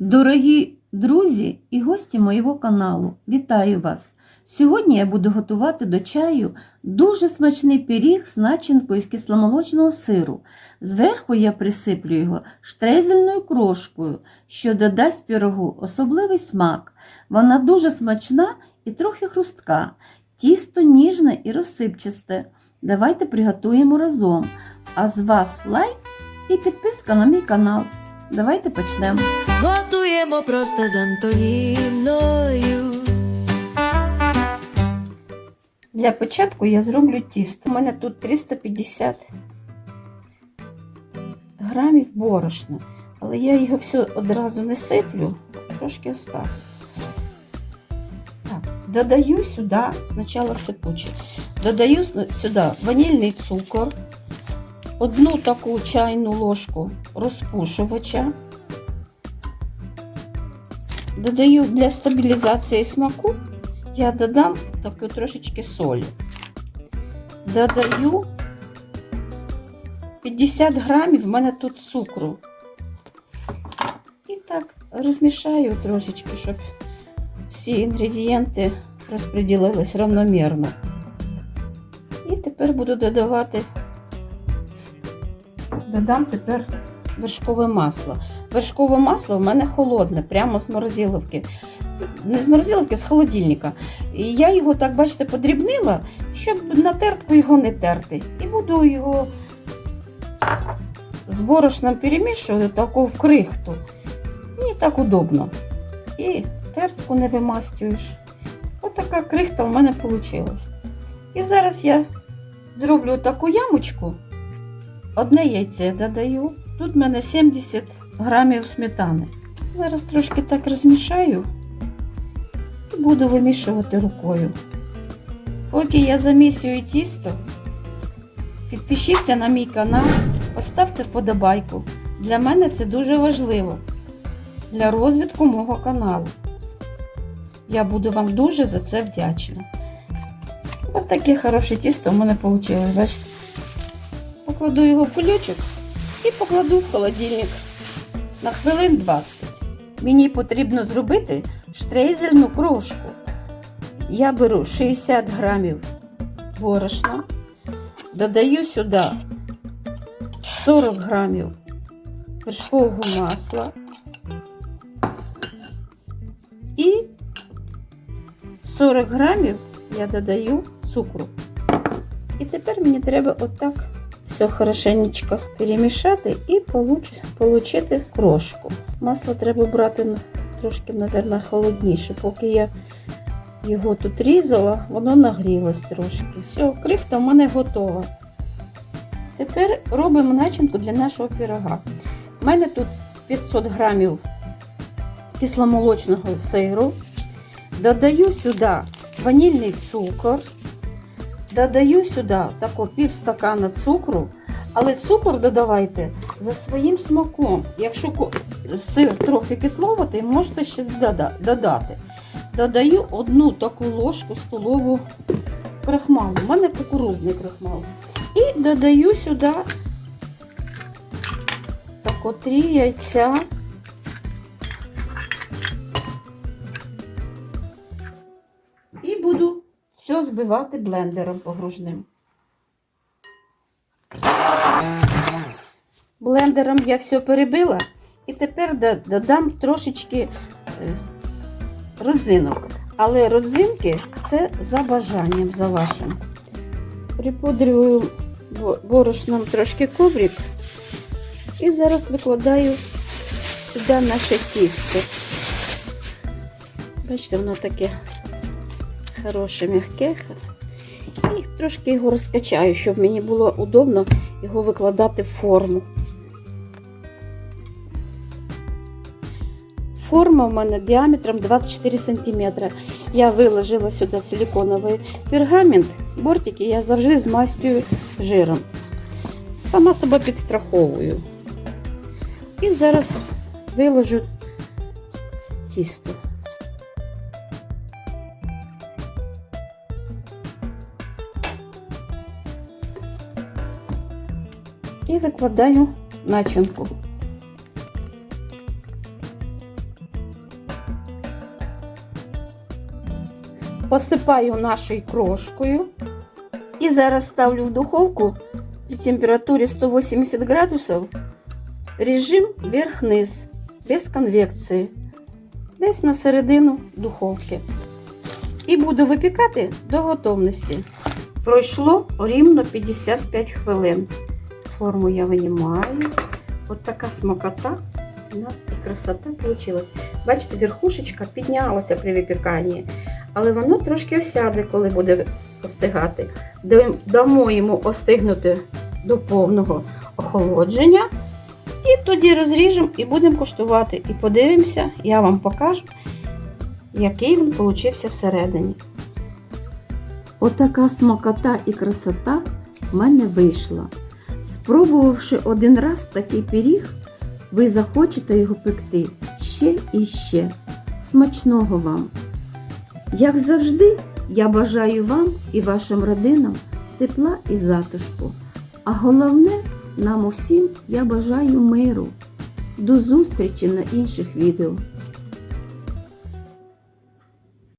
Дорогі друзі і гості моєго каналу, вітаю вас! Сьогодні я буду готувати до чаю дуже смачний пиріг з начинкою з кисломолочного сиру. Зверху я присиплю його штрезельною крошкою, що додасть пирогу особливий смак. Вона дуже смачна і трохи хрустка, тісто ніжне і розсипчасте. Давайте приготуємо разом. А з вас лайк і підписка на мій канал. Давайте почнемо. Готуємо просто з Антоніною. Для початку я зроблю тісто. У мене тут 350 грамів борошна, але я його все одразу не сиплю, трошки оставлю. Так, додаю сюди, спочатку сипуче, додаю сюди ванільний цукор, одну таку чайну ложку розпушувача. Додаю для стабілізації смаку я додам таку трошечки солі. Додаю 50 грамів, в мене тут цукру. І так розмішаю трошечки, щоб всі інгредієнти розподілились равномірно. І тепер буду додавати, додам тепер вершкове масло. Вершкове масло в мене холодне, прямо з морозиловки не з морозиловки, з холодильника. І я його, так бачите, подрібнила, щоб на тертку його не терти. І буду його з борошном перемішую таку в крихту. Мені так удобно. І тертку не вимастюєш. Отака крихта в мене вийшла. І зараз я зроблю таку ямочку. Одне яйце додаю. Тут в мене 70 грамів сметани. Зараз трошки так розмішаю і буду вимішувати рукою. Поки я замісюю тісто, підпишіться на мій канал, поставте вподобайку. Для мене це дуже важливо для розвитку мого каналу. Я буду вам дуже за це вдячна. Ось таке хороше тісто в мене вийшло, бачите? Покладу його в кульочок і покладу в холодильник на хвилин 20. Мені потрібно зробити штрейзельну крошку. Я беру 60 грамів борошна, додаю сюди 40 грамів вершкового масла і 40 грамів я додаю цукру. І тепер мені треба отак все хорошенечко перемішати і отримати крошку. Масло треба брати трошки, мабуть, холодніше. Поки я його тут різала, воно нагрілось трошки. Все, крихта в мене готова. Тепер робимо начинку для нашого пірога. У мене тут 500 грамів кисломолочного сиру. Додаю сюди ванільний цукор. Додаю сюди тако пів стакана цукру, але цукор додавайте за своїм смаком. Якщо сир трохи кисловатий, можете ще додати. Додаю одну таку ложку столову крахмалу. У мене кукурузний крахмал. І додаю сюди тако три яйця. Все збивати блендером погружним. Блендером я все перебила і тепер додам трошечки родзинок. Але родзинки це за бажанням, за вашим. Припудрюю борошном трошки коврик і зараз викладаю сюди наше тісто. Бачите, воно таке хороше, м'яке. І трошки його розкачаю, щоб мені було удобно його викладати в форму. Форма в мене діаметром 24 см. Я виложила сюди силиконовий пергамент, бортики я завжди змастюю жиром. Сама себе підстраховую. І зараз виложу тісто. і викладаю начинку. Посипаю нашою крошкою і зараз ставлю в духовку при температурі 180 градусів режим верх-низ, без конвекції, десь на середину духовки. І буду випікати до готовності. Пройшло рівно 55 хвилин. Форму я винімаю. От така смакота у нас і красота вийшла. Бачите, верхушечка піднялася при випіканні, але воно трошки осяде, коли буде остигати. Дамо йому остигнути до повного охолодження. І тоді розріжемо і будемо куштувати. І подивимося, я вам покажу, який він получився всередині. Отака смакота і красота в мене вийшла. Спробувавши один раз такий пиріг, ви захочете його пекти ще і ще. Смачного вам! Як завжди, я бажаю вам і вашим родинам тепла і затишку. А головне, нам усім я бажаю миру. До зустрічі на інших відео.